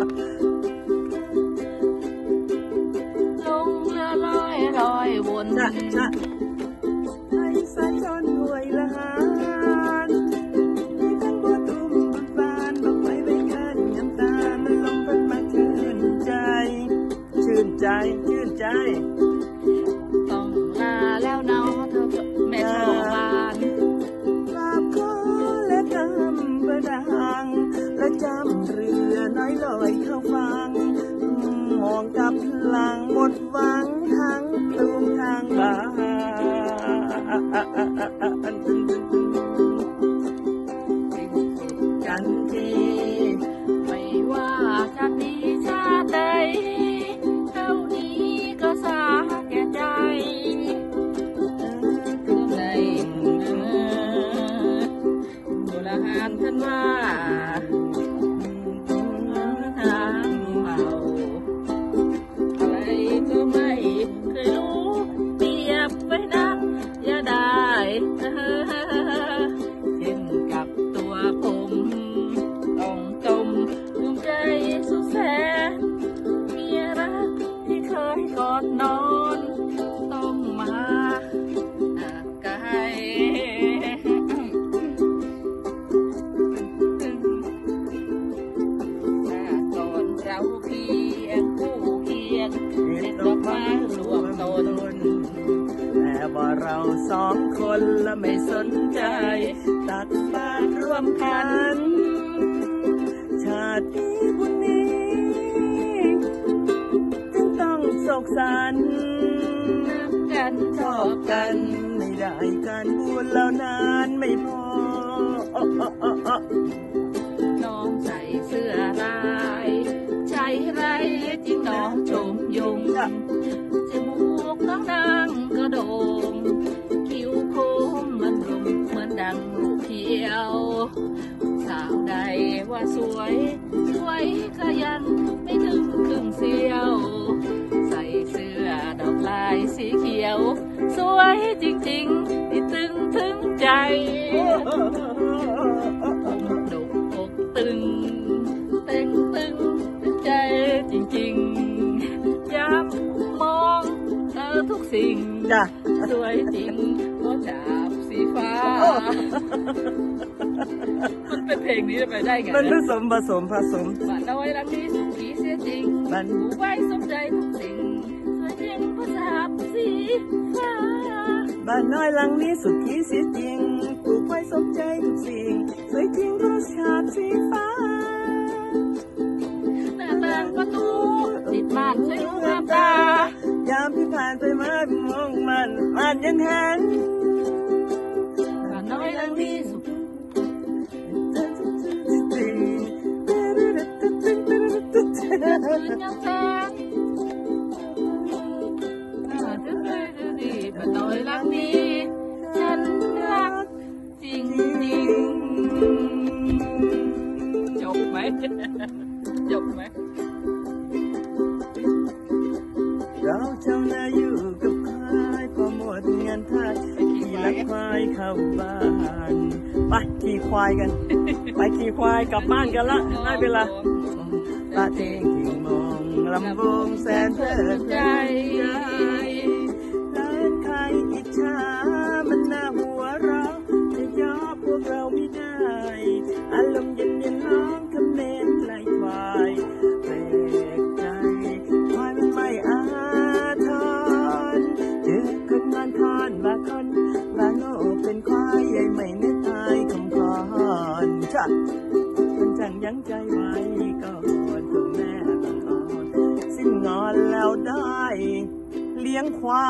ลงเรือลอยลอยวนจะจะให้สายจนรวยละหานมีทั้งบัวตุ้มบุญบานบอกไม้ใบเงินน้ำตาลลงพัดมาชื่นใจ ชื่นใจ ชื่นใจ กับหลังหมดหวังทั้งปลุงทางบ้านกันทีไม่ว่าชาตินี้ชาติใดเท่านี้ก็สาแก่ใจถึงในโบราณท่านว่า นใจ ตักบาตรร่วมกัน ชาติบุญนี้ จึงต้องโศกสันนับกันชอบกัน ไม่ได้การบุญแล้วนานไม่พอน้องใส่เสื้อลายใช่ไรจริงน้องชมยงจมูกน้องนางก็โดง ยว สาวใดว่าสวย สวยก็ยังไม่ถึงครึ่งเสียว ใส่เสื้อดอกลายสีเขียว สวยจริงๆที่ตึงถึงใจ สิ่งจ้ะ สวยจริงเพราะฉาบสีฟ้ามันเป็นเพลงนี้จะไปได้ไงมันผนะสมผสมผสม บ้านน้อยรักนี้สุขีเสียจริงมันผูกไว้สมใจทุกสิ่ง สวยจริงเพราะฉาบสีฟ้า บ้านน้อยหลังนี้สุขีเสียจริงปลูกไว้สมใจทุกสิ่ง สวยจริงเพราะชาติสีฟ้า หน้าต่างประตูติดม่านช่วยดูงามตายามที่ ผ่านไปมามองมันมันยังเห็นบ้านน้อย ขี่หลังควายเข้าบ้านไปขี่ควายกัน ไปขี่ควายกลับบ้านกันละได้เวลาตาเทงที่มองลำวงแสนเพลิดใจ ลี้ยงควา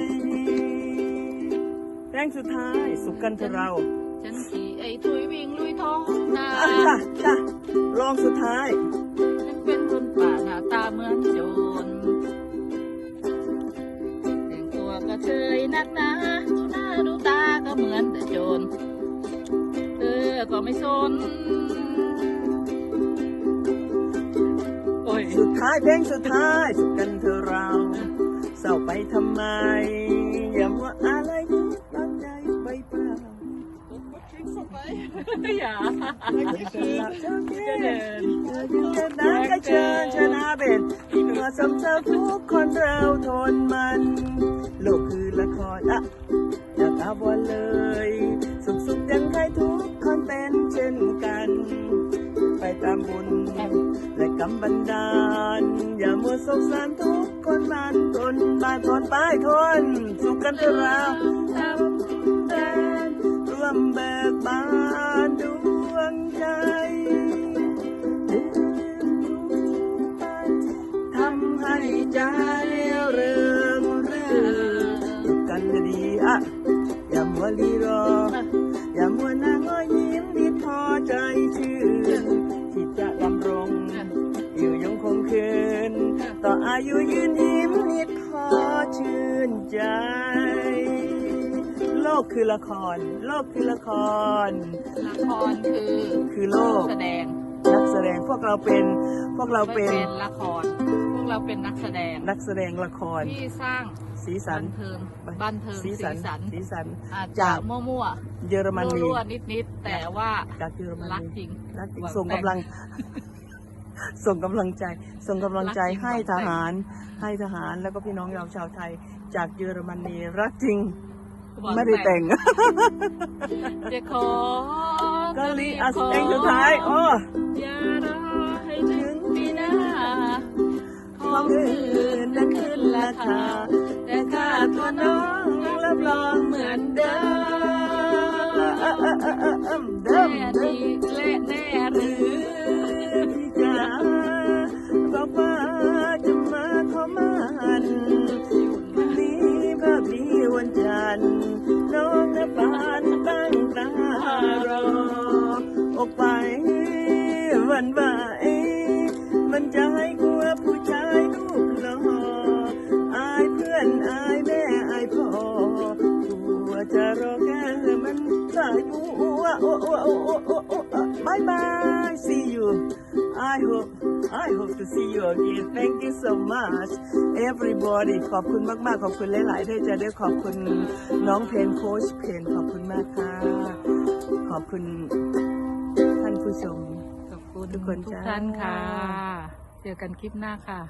ยแรงสุดท้าย สุขกันเถอะเราฉันขี่ไอ้ทุยวิ่งลุยท้องนาอะจ้ะจ้ะลองสุดท้าย ฉันเป็นคนป่าหน้าตาเหมือนโจรแต่งตัวก็เชยนักหนาดูหน้าดูตาก็เหมือนแต่โจรเธอก็ไม่สน ท้ายเพลงสุดท้ายสุขกันเถอเราเศร้าไปทำไม อย่ามัวอะไรนี้ตั้งใจไปเปล่าอย่าจะเดินก็เชิญชนะเป็นที่เหนือสมเสาทุกคนเราทนมัน โลกคือละครอะอย่าตาบอลเลย สุขสุขยังใครทุกคนเป็นเช่นกัน ไปตามบุญ กำบันดาล อย่ามัวสงสารทุกคนมันทนบานทนไปทน สุขกันเถอะเราทำแดนร่วมเบิกบาน ออายุยืนยิ้มนิดพอชื่นใจ โลกคือละคร โลกคือละคร ละครคือคือโลก แสดง นักแสดงพวกเราเป็นพวกเราไม่เป็นเป็นละคร พวกเราเป็นนักแสดง นักแสดงละครที่สร้างสีสับันนเทิงบันเทิงสีสีสันสันสีสันอาจจาจะกมั่วเยอรๆมนีรั่วๆนิดๆแต่ว่าจากเยอรมรักนีจริงรักจริงหวังส่งแต่งกำลัง ส่งกำลังใจ ส่งกำลังใจรักจริงให้หวังทแต่งหาร ให้ทหารแล้วก็พี่น้องเราชาวไทย จากเยอรมนีรักจริงหวังไม่ได้แต่งจะขอเกาหลีอะเพลงสุดท้ายโอ้อย่ารอให้ถึงปีหน้าของอื่นนั้นขึ้นราคาแต่ค่าตัวน้องรับรองเหมือนเดิม วนจันทร์น้องนปานตั้งตารอ ออกไปวันบ่ายมันจะให้กลัวผู้ชายรูปหล่ออายเพื่อนอายแม่อายพ่อกลัวจะรอแค่มันสายบัวโอ้โอ้โอ้โอ้โอ้โอ้บายบาย I hope I hope to see you again thank you so much everybody ขอบคุณมากๆ ขอบคุณหลาย ๆ ที่จะได้ขอบคุณน้องเพนโค้ชเพนขอบคุณมากค่ะ ขอบคุณท่านผู้ชม ขอบคุณทุกคนทุกจ้า ท่านค่ะ เจอกันคลิปหน้าค่ะ